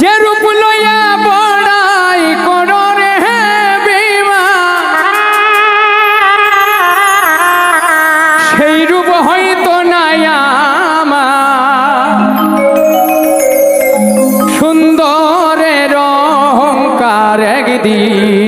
যে রূপ লইয়া বড়াই কর রে বিমা। সেই রূপ হয়তো নাই আমার। সুন্দরের অহংকার একদিন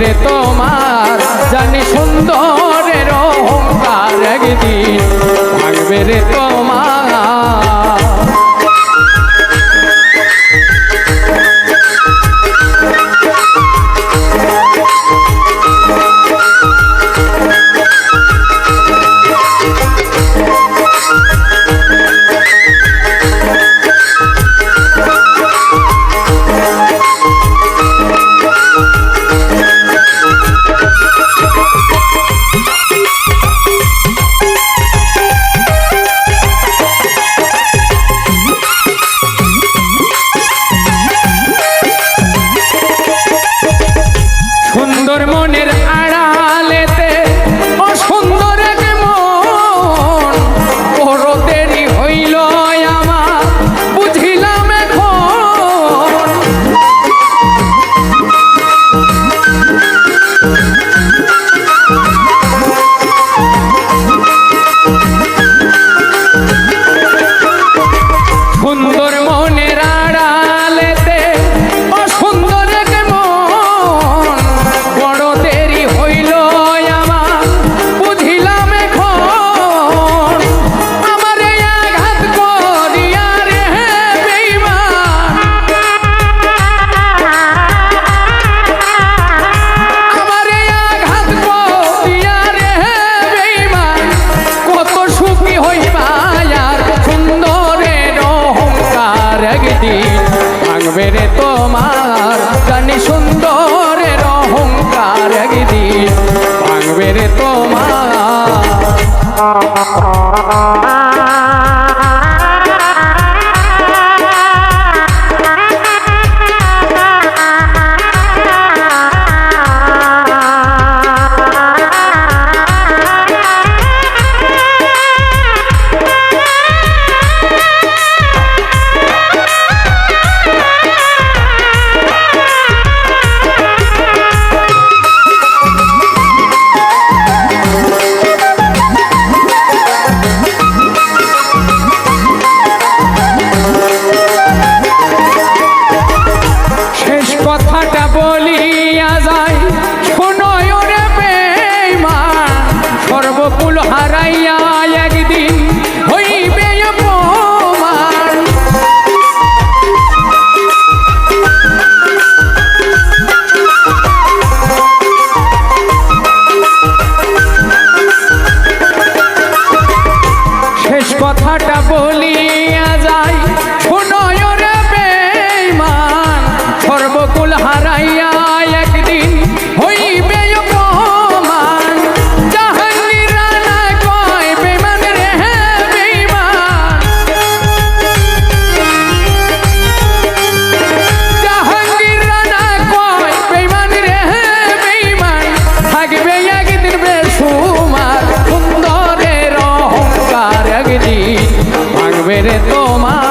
রে তোমার জানি সুন্দর রে অহংকার একদিন থাকবে রে তোমার। muere. ভাঙবে রে তোমার